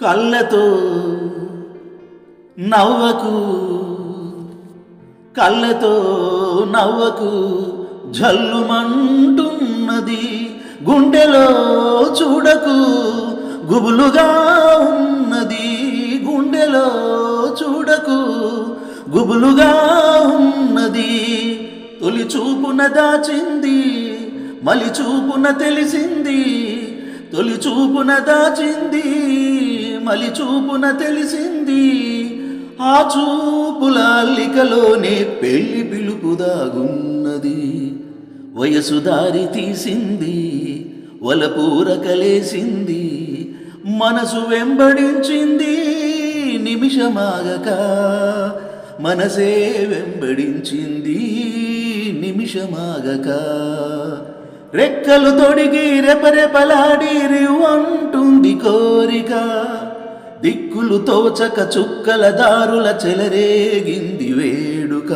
కళ్ళతో నవ్వకు కళ్ళతో నవ్వకు జల్లుమంటున్నది గుండెలో చూడకు గుబులుగా ఉన్నది గుండెలో చూడకు గుబులుగా ఉన్నది తొలి చూపున దాచింది మలి చూపున తెలిసింది తొలి చూపున దాచింది. మలి చూపున తెలిసింది ఆ చూపుల అల్లికలోనే పెళ్ళి పిలుపు దాగున్నది. వయసు దారి తీసింది వలపూరకలేసింది మనసు వెంబడించింది నిమిషమాగక. మనసే వెంబడించింది నిమిషమాగక. రెక్కలు తొడిగి రెపరెపలాడి అంటుంది కోరిక. దిక్కులు తోచక చుక్కల దారుల చెలరేగింది వేడుక.